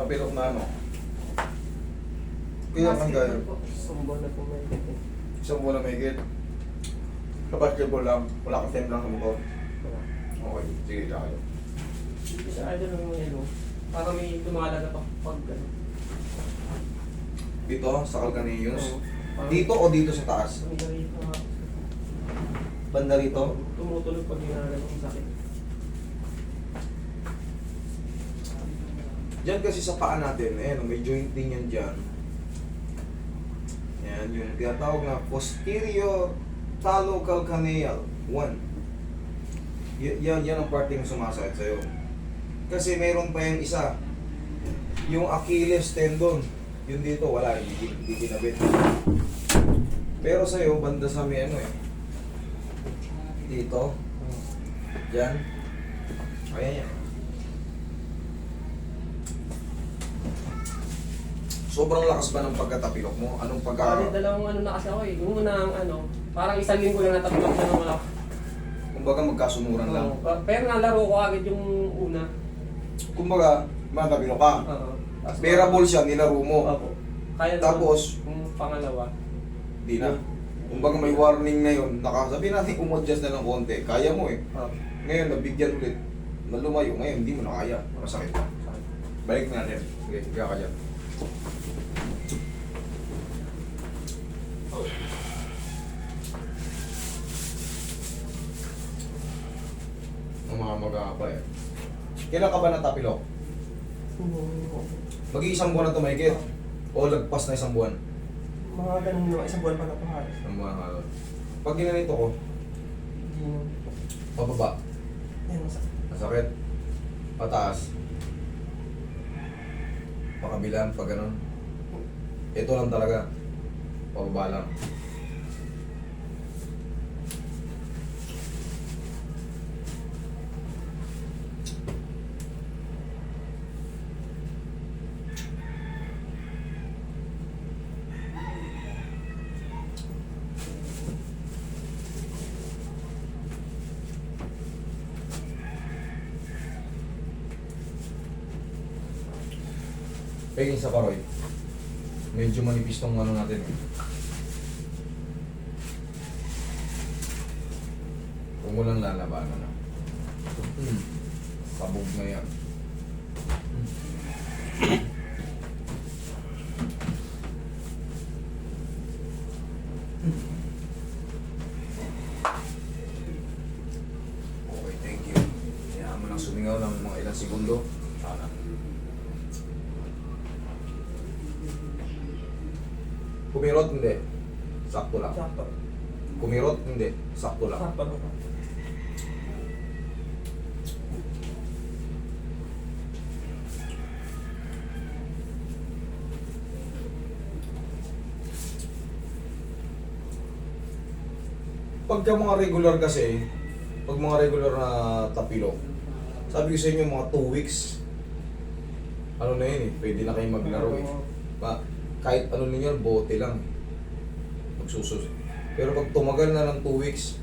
Kapilok na ano. Kaya ang gaya. Sumbo na po may. Isang buwan na may higit. Sa basketball lang. Wala kang time lang sa motor. Okay, sige, kaya. Isa idol lang yung ano. Parang may lumalaga pa pag ano. Dito, sa. Parang- Dito o dito sa taas? Banda rito? Tumutulog pag ginagawa ng sakit. Diyan kasi sa paa natin, eh, may joint din yan dyan. Yan, yung tinatawag na posterior talocalcaneal 1. Y- yan, yan ang parting sumasakit sa'yo. Kasi meron pa yung isa. Yung Achilles tendon. Yun dito, wala, hindi, hindi kinabit. Pero sa'yo, banda sa may ano eh. Dito, Diyan. Ayan yan. Sobrang lakas ba ng pagkatapilok mo? Anong pagka... Parang dalawang ano na kasi ako eh. Yung una ang ano, parang isang linggo lang natapos na wala. Kumbaga magkasumuran lang. Oo. Pa- Pero nalaro ko agad yung una. Kumbaga, matapilok ka. Oo. Tapos- Bearable siya, nilaro mo. Opo. Kaya naman Tapos? yung pangalawa. Di na. Kumbaga may warning na yun. Nakasabi natin umadjust na ng konti. Kaya mo eh. Oo. Ngayon, nabigyan ulit. Na lumayo. Ngayon, hindi mo na kaya. Masakit. Balik natin. Sige, higa ka dyan. Ang mga mag-aapa eh. Kailan ka ba natapilok? Mag-iisang buwan na tumahigit? O lagpas na isang buwan? Mga ganun naman, isang buwan pa na pangalas. Isang buwan na halos. Pag ginanito ko, Hindi mo. pababa, Yan, masakit. masakit, pataas, pakabilan, pag ganun. Ito lang talaga, pababa lang. Paging sa paroy, medyo manipis tong ano natin. eh. Kung walang lalabanan na. Hmm. Sabog na yan. Okay, thank you. Kaya mo lang sumingaw ng mga ilang segundo. Sana. Kumirot, hindi. Sakto lang. Sakto. Kumirot, hindi. Sakto lang. Sakto lang. Pagka mga regular kasi, pag mga regular na tapilok, sabi ko sa inyo mga 2 weeks, ano na yun eh, pwede na kayong maglaro eh. Pa, kahit ano ninyo, bote lang. Magsusus. Pero pag tumagal na ng 2 weeks,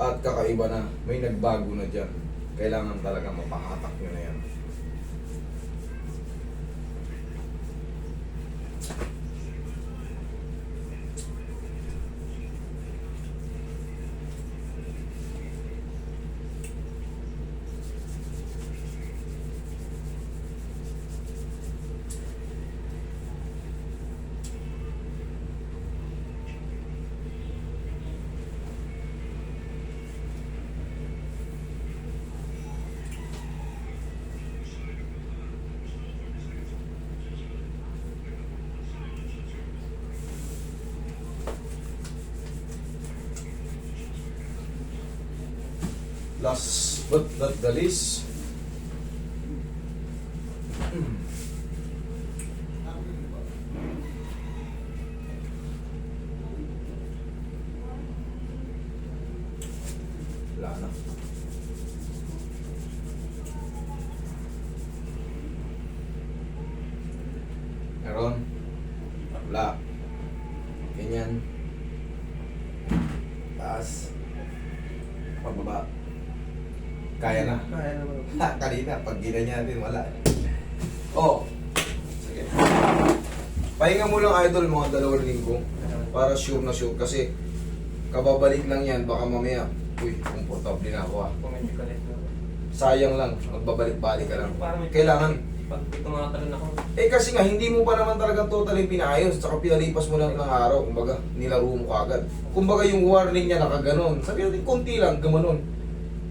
at kakaiba na, may nagbago na dyan. Kailangan talaga mapahatak nyo na yan. Last but not the least, wala na. Meron. Wala. Ganyan. Taas. Pababa. Kaya na. Kaya naman. Ha, kanina, pag ginanyan natin, wala. Oh, Pahinga mo lang idol mga dalawang linggo para sure na sure. Kasi kababalik lang yan baka mamaya uy komportable na ako ah. Na. sayang lang magbabalik-balik ka lang. Kailangan. Pag tumatalon ako, eh kasi nga hindi mo pa naman talaga totally pinayos tsaka pinalipas mo lang ng araw kumbaga nilaro mo kagad kumbaga yung warning niya nakaganon. Sabi natin konti lang gamanon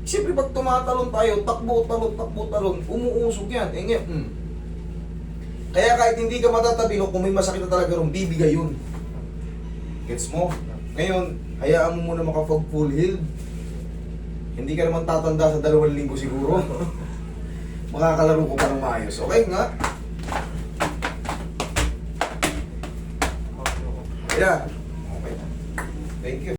Siyempre pag tumatalon tayo, takbo, talon, takbo, talon, umuusog yan. Eh ngayon, hmm. Kaya kahit hindi ka matatabi, no, kung may masakit na talaga ron, bibigay yun. Gets mo? Ngayon, hayaan mo muna makapag full healed. Hindi ka naman tatanda sa dalawang linggo siguro. Makakalaro ko pa ng maayos. Okay nga? Yeah. Okay. Thank you.